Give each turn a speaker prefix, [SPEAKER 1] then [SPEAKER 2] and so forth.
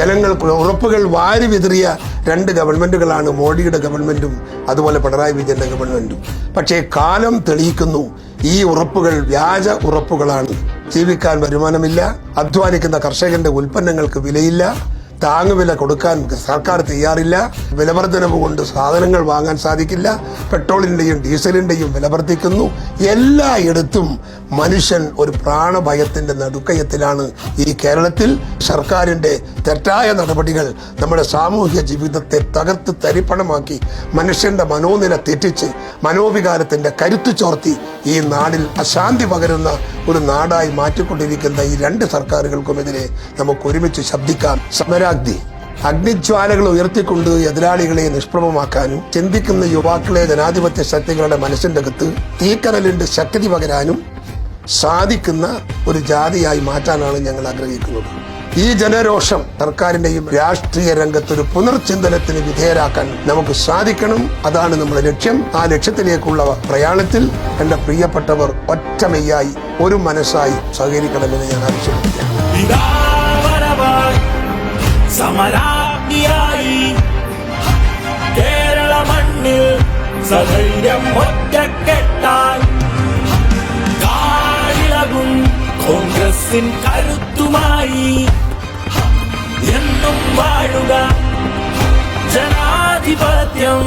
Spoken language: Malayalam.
[SPEAKER 1] ജനങ്ങൾക്ക് ഉറപ്പുകൾ വാരി വിതറിയ രണ്ട് ഗവൺമെന്റുകളാണ് മോഡിയുടെ ഗവൺമെന്റും അതുപോലെ പിണറായി വിജയന്റെ ഗവൺമെന്റും. പക്ഷേ കാലം തെളിയിക്കുന്നു ഈ ഉറപ്പുകൾ വ്യാജ ഉറപ്പുകളാണ്. ജീവിക്കാൻ വരുമാനമില്ല അധ്വാനിക്കുന്ന കർഷകന്റെ ഉൽപ്പന്നങ്ങൾക്ക് വിലയില്ല താങ്ങുവില കൊടുക്കാൻ സർക്കാർ തയ്യാറില്ല. വിലവർദ്ധനവ് കൊണ്ട് സാധനങ്ങൾ വാങ്ങാൻ സാധിക്കില്ല. പെട്രോളിന്റെയും ഡീസലിന്റെയും വില വർദ്ധിക്കുന്നു എല്ലായിടത്തും മനുഷ്യൻ ഒരു പ്രാണഭയത്തിന്റെ നടുക്കയത്തിലാണ് ഈ കേരളത്തിൽ. സർക്കാരിന്റെ തെറ്റായ നടപടികൾ നമ്മുടെ സാമൂഹ്യ ജീവിതത്തെ തകർത്ത് തരിപ്പണമാക്കി മനുഷ്യന്റെ മനോനില തെറ്റിച്ച് മനോവികാരത്തിന്റെ കരുത്തു ചോർത്തി ഈ നാടിൽ അശാന്തി പകരുന്ന ഒരു നാടായി മാറ്റിക്കൊണ്ടിരിക്കുന്ന ഈ രണ്ട് സർക്കാരുകൾക്കുമെതിരെ നമുക്ക് ഒരുമിച്ച് ശബ്ദിക്കാം സമരാഗ്നി അഗ്നിജ്വാലകൾ ഉയർത്തിക്കൊണ്ട് എതിരാളികളെ നിഷ്പ്രഭമാക്കാനും ചിന്തിക്കുന്ന യുവാക്കളെ ജനാധിപത്യ ശക്തികളുടെ മനസ്സിന്റെ അകത്ത് തീക്കനലിന്റെ ശക്തി പകരാനും സാധിക്കുന്ന ഒരു ജാതിയായി മാറ്റാനാണ് ഞങ്ങൾ ആഗ്രഹിക്കുന്നത്. ഈ ജനരോഷം സർക്കാരിന്റെയും രാഷ്ട്രീയ രംഗത്തൊരു പുനർചിന്തനത്തിന് വിധേയരാക്കാൻ നമുക്ക് സാധിക്കണം. അതാണ് നമ്മുടെ ലക്ഷ്യം. ആ ലക്ഷ്യത്തിലേക്കുള്ള പ്രയാണത്തിൽ എന്റെ പ്രിയപ്പെട്ടവർ ഒറ്റമയ്യായി ഒരു മനസ്സായി സഹകരിക്കണമെന്ന് ഞാൻ
[SPEAKER 2] വരവായി സമരാഗ്നിയായി കേരള മണ്ണിൽ സധൈര്യം ഒറ്റക്കെട്ടായി കാടിളകും കോൺഗ്രസിൻ കരുത്തുമായി. എന്നും വാഴുക ജനാധിപത്യം.